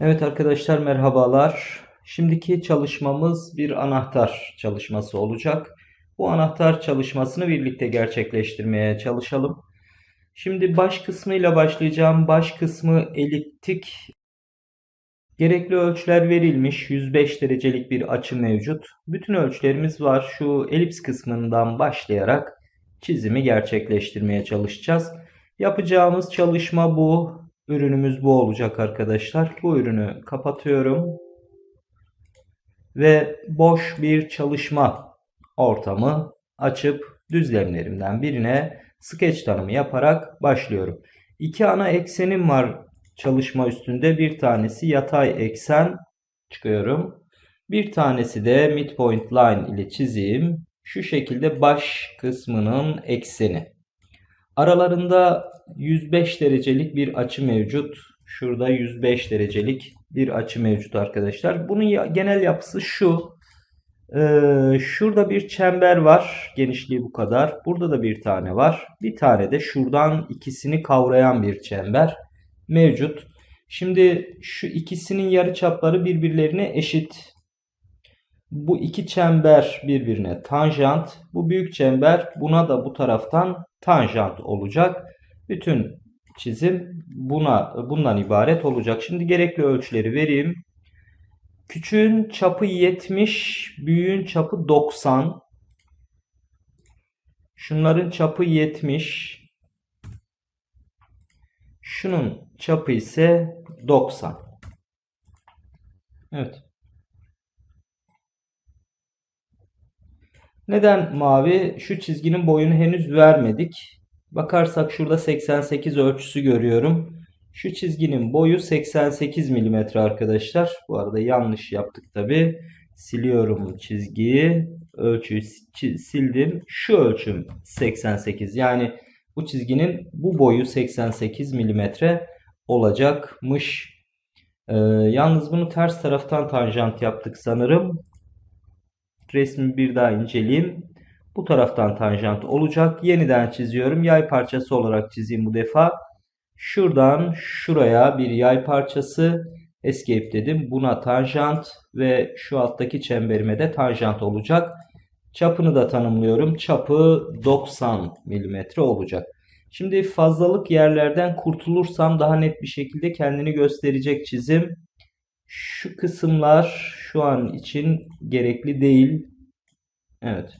Evet arkadaşlar merhabalar. Şimdiki çalışmamız bir anahtar çalışması olacak. Bu anahtar çalışmasını birlikte gerçekleştirmeye çalışalım. Şimdi baş kısmıyla başlayacağım. Baş kısmı eliptik. Gerekli ölçüler verilmiş. 105 derecelik bir açı mevcut. Bütün ölçülerimiz var. Şu elips kısmından başlayarak çizimi gerçekleştirmeye çalışacağız. Yapacağımız çalışma bu. Ürünümüz bu olacak arkadaşlar. Bu ürünü kapatıyorum. Ve boş bir çalışma ortamı açıp düzlemlerimden birine sketch tanımı yaparak başlıyorum. İki ana eksenim var çalışma üstünde. Bir tanesi yatay eksen çıkıyorum. Bir tanesi de midpoint line ile çizeyim. Şu şekilde baş kısmının ekseni. Aralarında 105 derecelik bir açı mevcut. Şurada 105 derecelik bir açı mevcut arkadaşlar. Bunun genel yapısı şu. Ee, şurada bir çember var. Genişliği bu kadar. Burada da bir tane var. Bir tane de şuradan ikisini kavrayan bir çember mevcut. Şimdi şu ikisinin yarıçapları birbirlerine eşit. Bu iki çember birbirine tanjant. Bu büyük çember buna da bu taraftan tanjant olacak. Bütün çizim buna bundan ibaret olacak. Şimdi gerekli ölçüleri vereyim. Küçüğün çapı 70, büyüğün çapı 90. Şunların çapı 70. Şunun çapı ise 90. Evet. Neden mavi? Şu çizginin boyunu henüz vermedik. Bakarsak şurada 88 ölçüsü görüyorum. Şu çizginin boyu 88 mm arkadaşlar. Bu arada yanlış yaptık tabi. Siliyorum çizgiyi. Ölçüyü si- sildim. Şu ölçüm 88. Yani bu çizginin bu boyu 88 mm olacakmış. Ee, yalnız bunu ters taraftan tanjant yaptık sanırım. Resmi bir daha inceleyeyim. Bu taraftan tanjant olacak. Yeniden çiziyorum. Yay parçası olarak çizeyim bu defa. Şuradan şuraya bir yay parçası. Escape dedim. Buna tanjant ve şu alttaki çemberime de tanjant olacak. Çapını da tanımlıyorum. Çapı 90 mm olacak. Şimdi fazlalık yerlerden kurtulursam daha net bir şekilde kendini gösterecek çizim. Şu kısımlar şu an için gerekli değil. Evet.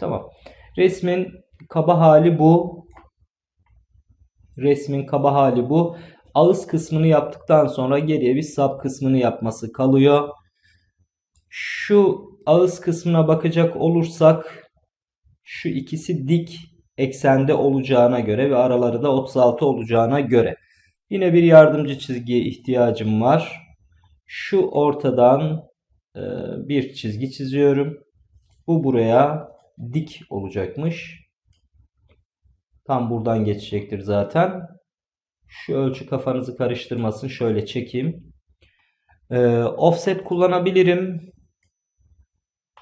Tamam. Resmin kaba hali bu. Resmin kaba hali bu. Ağız kısmını yaptıktan sonra geriye bir sap kısmını yapması kalıyor. Şu ağız kısmına bakacak olursak şu ikisi dik eksende olacağına göre ve araları da 36 olacağına göre yine bir yardımcı çizgiye ihtiyacım var. Şu ortadan e, bir çizgi çiziyorum. Bu buraya dik olacakmış. Tam buradan geçecektir zaten. Şu ölçü kafanızı karıştırmasın. Şöyle çekeyim. Ee, offset kullanabilirim.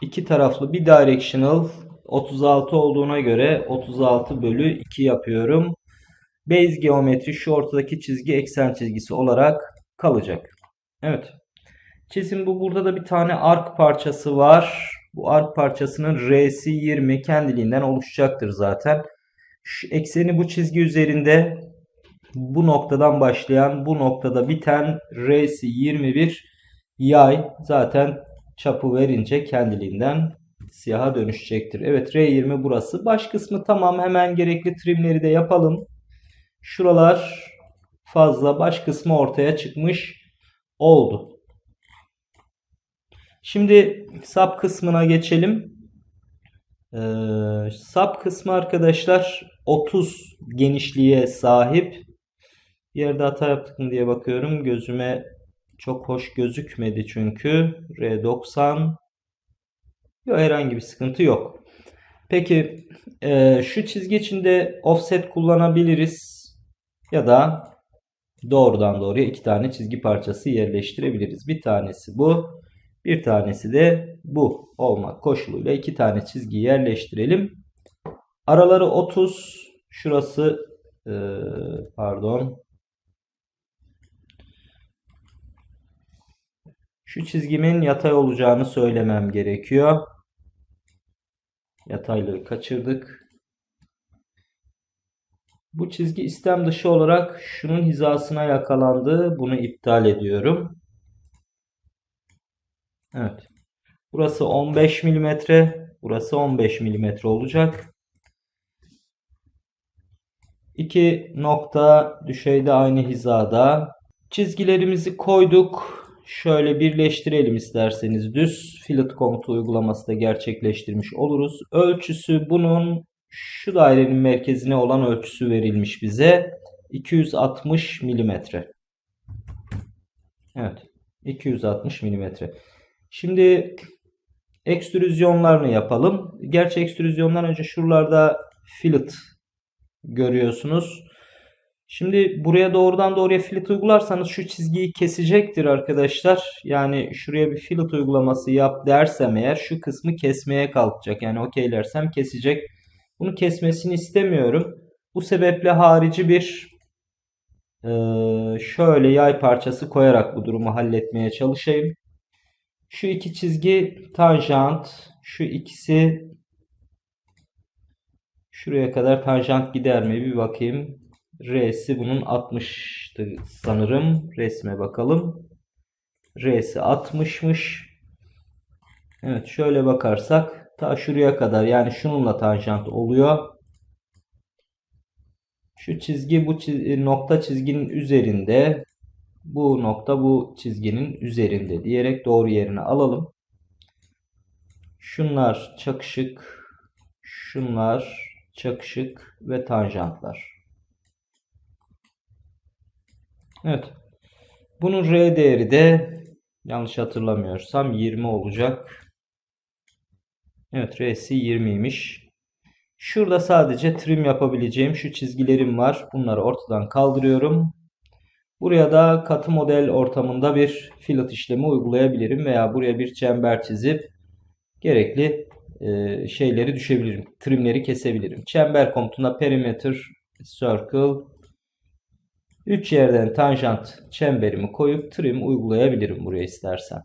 İki taraflı bir directional 36 olduğuna göre 36 bölü 2 yapıyorum. Base geometri şu ortadaki çizgi eksen çizgisi olarak kalacak. Evet. Çizim bu. Burada da bir tane ark parçası var. Bu ark parçasının R'si 20 kendiliğinden oluşacaktır zaten. Şu ekseni bu çizgi üzerinde bu noktadan başlayan bu noktada biten R'si 21 yay zaten çapı verince kendiliğinden siyaha dönüşecektir. Evet R20 burası. Baş kısmı tamam hemen gerekli trimleri de yapalım. Şuralar fazla baş kısmı ortaya çıkmış oldu. Şimdi sap kısmına geçelim. Ee, sap kısmı arkadaşlar 30 genişliğe sahip. Bir yerde hata yaptık mı diye bakıyorum. Gözüme çok hoş gözükmedi çünkü. R90 yok herhangi bir sıkıntı yok. Peki e, şu çizgi içinde offset kullanabiliriz. Ya da doğrudan doğruya iki tane çizgi parçası yerleştirebiliriz. Bir tanesi bu. Bir tanesi de bu olmak koşuluyla iki tane çizgi yerleştirelim. Araları 30. Şurası e, pardon Şu çizgimin yatay olacağını söylemem gerekiyor. Yataylığı kaçırdık. Bu çizgi istem dışı olarak şunun hizasına yakalandı. Bunu iptal ediyorum. Evet. Burası 15 mm. Burası 15 mm olacak. İki nokta düşeyde aynı hizada. Çizgilerimizi koyduk. Şöyle birleştirelim isterseniz düz. Fillet komutu uygulaması da gerçekleştirmiş oluruz. Ölçüsü bunun şu dairenin merkezine olan ölçüsü verilmiş bize. 260 milimetre. Evet. 260 milimetre. Şimdi ekstrüzyonlarını yapalım. Gerçi ekstrüzyondan önce şuralarda fillet görüyorsunuz. Şimdi buraya doğrudan doğruya fillet uygularsanız şu çizgiyi kesecektir arkadaşlar. Yani şuraya bir fillet uygulaması yap dersem eğer şu kısmı kesmeye kalkacak. Yani okeylersem kesecek. Bunu kesmesini istemiyorum. Bu sebeple harici bir e, şöyle yay parçası koyarak bu durumu halletmeye çalışayım. Şu iki çizgi tanjant. Şu ikisi şuraya kadar tanjant gider mi bir bakayım. R'si bunun 60'tı sanırım. Resme bakalım. R'si 60'mış. Evet şöyle bakarsak ta şuraya kadar yani şununla tanjant oluyor. Şu çizgi bu çizgi, nokta çizginin üzerinde. Bu nokta bu çizginin üzerinde diyerek doğru yerine alalım. Şunlar çakışık. Şunlar çakışık ve tanjantlar. Evet. Bunun R değeri de yanlış hatırlamıyorsam 20 olacak. Evet R'si 20'ymiş. Şurada sadece trim yapabileceğim şu çizgilerim var. Bunları ortadan kaldırıyorum. Buraya da katı model ortamında bir fillet işlemi uygulayabilirim veya buraya bir çember çizip gerekli e, şeyleri düşebilirim. Trimleri kesebilirim. Çember komutunda perimeter circle 3 yerden tanjant çemberimi koyup trim uygulayabilirim buraya istersen.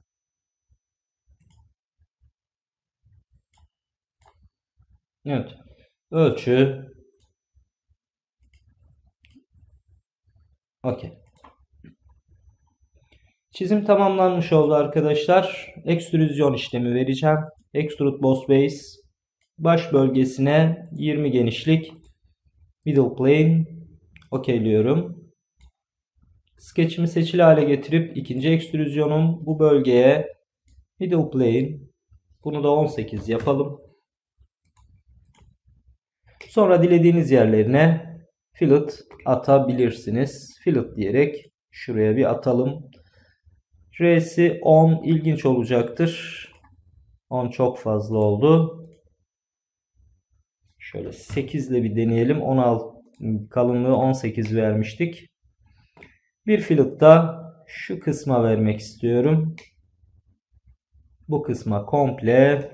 Evet. Ölçü. Okey. Çizim tamamlanmış oldu arkadaşlar. Ekstrüzyon işlemi vereceğim. Extrude Boss Base. Baş bölgesine 20 genişlik. Middle plane. Okeyliyorum. Sketch'imi seçili hale getirip ikinci ekstrüzyonum bu bölgeye middle plane. Bunu da 18 yapalım. Sonra dilediğiniz yerlerine fillet atabilirsiniz. Fillet diyerek şuraya bir atalım. R'si 10 ilginç olacaktır. 10 çok fazla oldu. Şöyle 8 ile bir deneyelim. 16 kalınlığı 18 vermiştik. Bir fillet da şu kısma vermek istiyorum. Bu kısma komple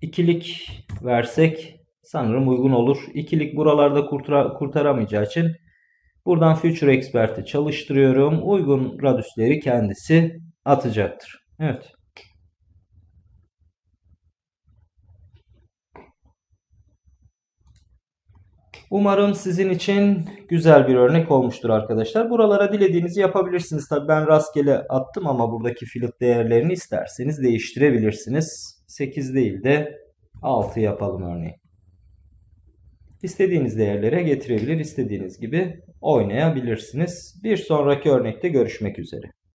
ikilik versek sanırım uygun olur. İkilik buralarda kurtara, kurtaramayacağı için buradan Future Expert'i çalıştırıyorum. Uygun radüsleri kendisi atacaktır. Evet. Umarım sizin için güzel bir örnek olmuştur arkadaşlar. Buralara dilediğinizi yapabilirsiniz. Tabii ben rastgele attım ama buradaki fillet değerlerini isterseniz değiştirebilirsiniz. 8 değil de 6 yapalım örneğin. İstediğiniz değerlere getirebilir, istediğiniz gibi oynayabilirsiniz. Bir sonraki örnekte görüşmek üzere.